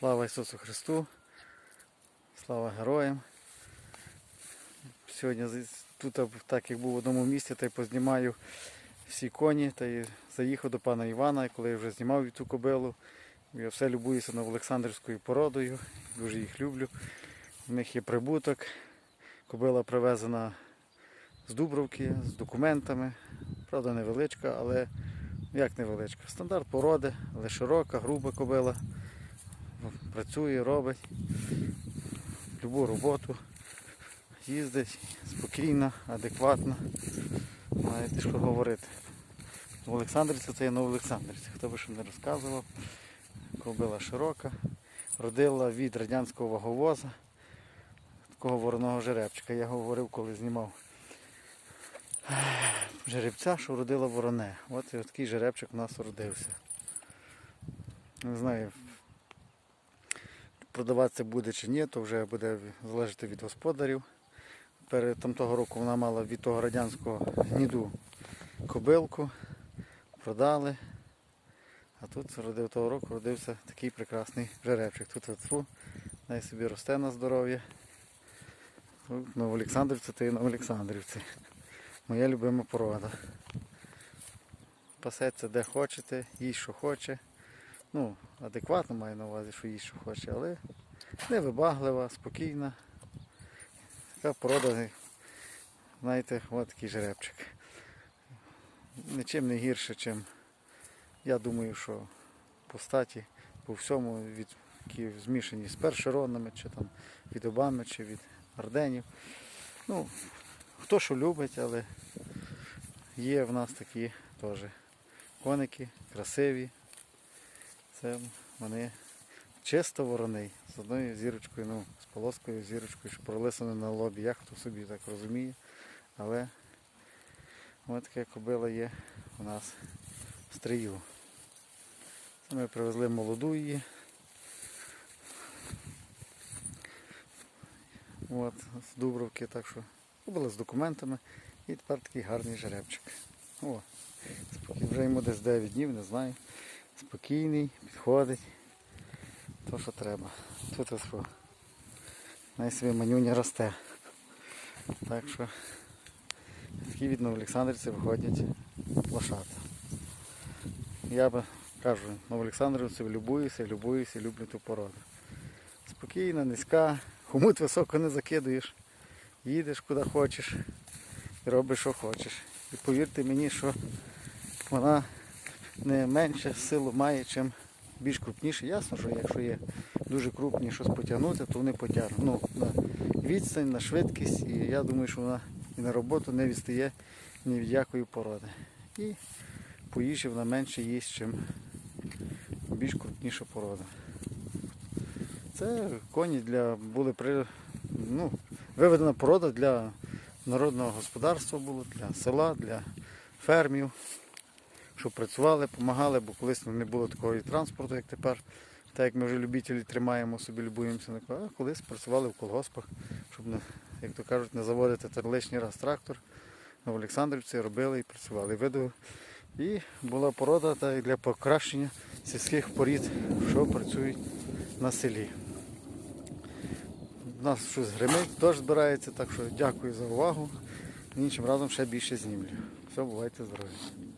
Слава Ісусу Христу! Слава героям! Сьогодні тут, так як був в одному місці, та й познімаю всі коні, та й заїхав до пана Івана, коли я вже знімав цю кобилу. Я все любуюся Новоолександрівською породою, дуже їх люблю. У них є прибуток. Кобила привезена з Дубровки, з документами. Правда, невеличка, але як невеличка. Стандарт породи, але широка, груба кобила. Працює, робить любу роботу, їздить спокійно, адекватно. Знаєте, що говорити. Новоолександрівці це є Новоолександрівці. Хто би що не розказував. Кобила широка, родила від радянського ваговоза, такого вороного жеребчика. Я говорив, коли знімав жеребця, що родила вороне. От і такий жеребчик у нас родився. Не знаю, продаватися буде чи ні, то вже буде залежати від господарів. Перед там того року вона мала від того радянського гніду кобилку, продали. А тут родив того року родився такий прекрасний жеребчик. Тут от, най собі росте на здоров'я. Тут Новоолександрівці та і Новоолександрівці. Моя любима порода. Пасеться де хочете, їсть що хоче. Ну, адекватно маю на увазі, що їсть що хоче, але невибаглива, спокійна. Така порода, знаєте, от такий жеребчик. Нічим не гірше, чим я думаю, що по статі, по всьому, від, які змішані з першеронами, чи там від Обами, чи від Арденів. Ну, хто що любить, але є в нас такі теж коники, красиві. Це вони чисто вороний, з одною зірочкою, ну, з полоскою зірочкою, що пролисано на лобі, як хто собі так розуміє. Але ось така кобила є у нас в стрію. Це ми привезли молоду її. От, з Дубровки, так що були з документами. І тепер такий гарний жеребчик. О, вже йому десь 9 днів, не знаю. Спокійний, підходить. То, що треба. Тут ось що. Най собі манюня росте. Так що такі від Новоолександрівці виходять лошата. Я би кажу, Новоолександрівці любуюся, любуюся, люблю ту породу. Спокійна, низька, хомут високо не закидуєш, їдеш куди хочеш і робиш, що хочеш. І повірте мені, що вона не менше силу має, чим більш крупніше. Ясно, що якщо є дуже крупні щось потягнути, то вони потягнуть. Ну, на відстань, на швидкість, і я думаю, що вона і на роботу не відстає ні від якої породи. І по їжі вона менше їсть, чим більш крупніша порода. Це коні для були при, ну, виведена порода для народного господарства було, для села, для фермів, щоб працювали, допомагали, бо колись не було такого і транспорту, як тепер. Так як ми вже любителі тримаємо собі, любуємося а колись працювали в колгоспах, щоб, як то кажуть, не заводити лишній раз трактор. В Олександрівці робили і працювали. Виду. І була порода та для покращення сільських порід, що працюють на селі. У нас щось гримить, дощ збирається, так що дякую за увагу. Іншим разом ще більше знімлю. Все, бувайте здорові.